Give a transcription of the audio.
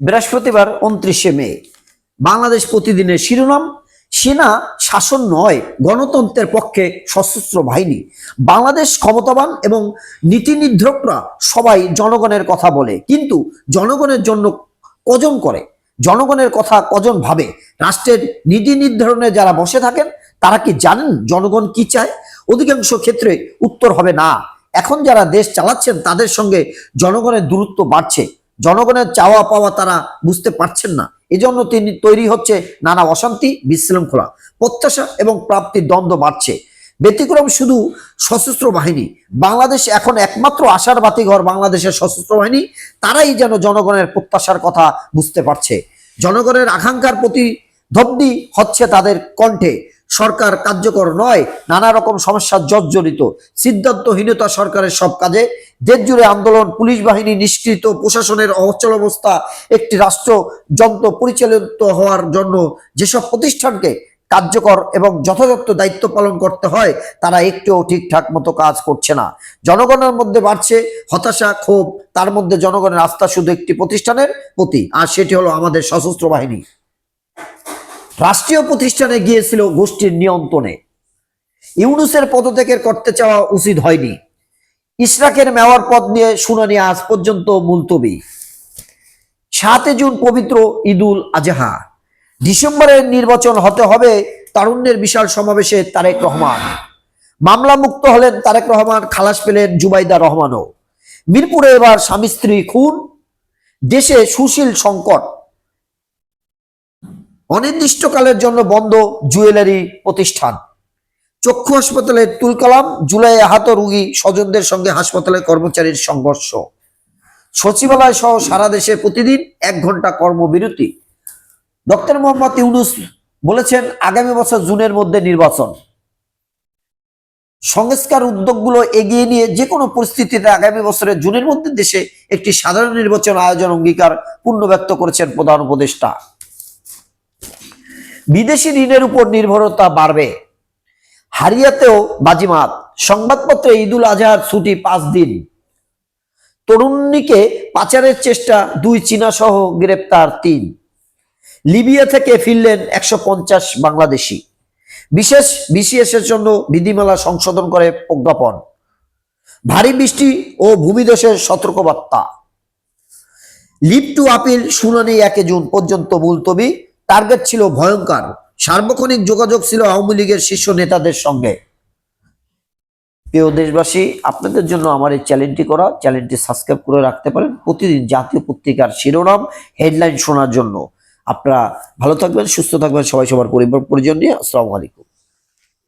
বৃহস্পতিবার উনত্রিশে মে, বাংলাদেশ প্রতিদিনের শিরোনাম, সেনা শাসন নয়, গণতন্ত্রের পক্ষে সশস্ত্র বাহিনী। বাংলাদেশ ক্ষমতাবান এবং নীতি নির্ধারকরা সবাই জনগণের কথা বলে, কিন্তু জনগণের জন্য কজন করে? জনগণের কথা কজন ভাবে? রাষ্ট্রের নীতি নির্ধারণে যারা বসে থাকেন, তারা কি জানেন জনগণ কি চায়? অধিকাংশ ক্ষেত্রে উত্তর হবে না। এখন যারা দেশ চালাচ্ছেন, তাদের সঙ্গে জনগণের দূরত্ব বাড়ছে। জনগণের চাওয়া পাওয়া তারা বুঝতে পারছেন না। এজন্য তিনি তৈরি হচ্ছে নানা অশান্তি, বিশৃঙ্খলা, প্রত্যাশা এবং প্রাপ্তির দ্বন্দ্ব বাড়ছে। ব্যতিক্রম শুধু সশস্ত্র বাহিনী। বাংলাদেশ এখন একমাত্র আশার বাতিঘর বাংলাদেশের সশস্ত্র বাহিনী। তারাই যেন জনগণের প্রত্যাশার কথা বুঝতে পারছে। জনগণের আকাঙ্ক্ষার প্রতি ধব্দি হচ্ছে তাদের কণ্ঠে। সরকার কার্যকর নয়, নানা রকম সমস্যার জর্জরিত। সিদ্ধান্তহীনতা সরকারের সব কাজে। দেশ জুড়ে আন্দোলন, পুলিশ বাহিনী নিষ্কৃত, প্রশাসনের অচল অবস্থা, একটি রাষ্ট্র যন্ত্র পরিচালিত হওয়ার জন্য যেসব প্রতিষ্ঠানকে কার্যকর এবং যথাযথ দায়িত্ব পালন করতে হয়, তারা একটুও ঠিকঠাক মতো কাজ করছে না। জনগণের মধ্যে বাড়ছে হতাশা, ক্ষোভ। তার মধ্যে জনগণের আস্থা শুধু একটি প্রতিষ্ঠানের প্রতি, আর সেটি হলো আমাদের সশস্ত্র বাহিনী। রাষ্ট্রীয় প্রতিষ্ঠানে গিয়েছিল গোষ্ঠীর নিয়ন্ত্রণে। ইউনুসের পদত্যাগের করতে চাওয়া উচিত হয়নি। ইশরাকের মেওয়ার পদ নিয়ে শুনানি আজ পর্যন্ত মুলতবি। সাতে জুন পবিত্র ঈদুল আজহা। ডিসেম্বরের নির্বাচন হতে হবে তারুণ্যের বিশাল সমাবেশে তারেক রহমান। মামলা মুক্ত হলেন তারেক রহমান, খালাস পেলেন জুবাইদা রহমানও। মিরপুরে এবার স্বামী স্ত্রী খুন। দেশে সুশীল সংকট। অনির্দিষ্টকালের জন্য বন্ধ জুয়েলারি প্রতিষ্ঠান। চক্ষু হাসপাতালে তুলকালাম, জুলাই আহত রোগী স্বজনদের সঙ্গে হাসপাতালের কর্মচারীর সংঘর্ষ। সচিবালয় সহ সারা দেশে প্রতিদিন এক ঘণ্টা কর্মবিরতি। ডক্টর মোহাম্মদ ইউনুস বলেছেন, আগামী বছর জুনের মধ্যে নির্বাচন। সংস্কার উদ্যোগগুলো এগিয়ে নিয়ে যে কোনো পরিস্থিতিতে আগামী বছরের জুনের মধ্যে দেশে একটি সাধারণ নির্বাচন আয়োজন অঙ্গীকার পূর্ণ ব্যক্ত করেছেন প্রধান উপদেষ্টা। বিদেশি ঋণের উপর নির্ভরতা বাড়বে। হারিয়াতেও বাজিমাত। সংবাদপত্রে ঈদুল আজহার ছুটি পাঁচ দিন। তরুণীকে পাচারের চেষ্টা দুই চীনা সহ গ্রেপ্তার তিন। লিবিয়া থেকে ফিরলেন একশো পঞ্চাশ বাংলাদেশি। বিশেষ বিসিএসের জন্য বিধিমালা সংশোধন করে প্রজ্ঞাপন। ভারী বৃষ্টি ও ভূমিধসের সতর্কবার্তা। লিপ টু আপিল শুনানি একে জুন পর্যন্ত মুলতবি। টার্গেট ছিল ভয়ঙ্কর। সার্বক্ষণিক যোগাযোগ ছিল আওয়ামী লীগের শীর্ষ নেতাদের সঙ্গে। প্রিয় দেশবাসী, আপনাদের জন্য আমার এই চ্যানেলটি করা। চ্যানেলটি সাবস্ক্রাইব করে রাখতে পারেন। প্রতিদিন জাতীয় পত্রিকার শিরোনাম হেডলাইন শোনার জন্য। আপনারা ভালো থাকবেন, সুস্থ থাকবেন, সবাই সবার পরিবার পরিজন নিয়ে। আসসালামু আলাইকুম।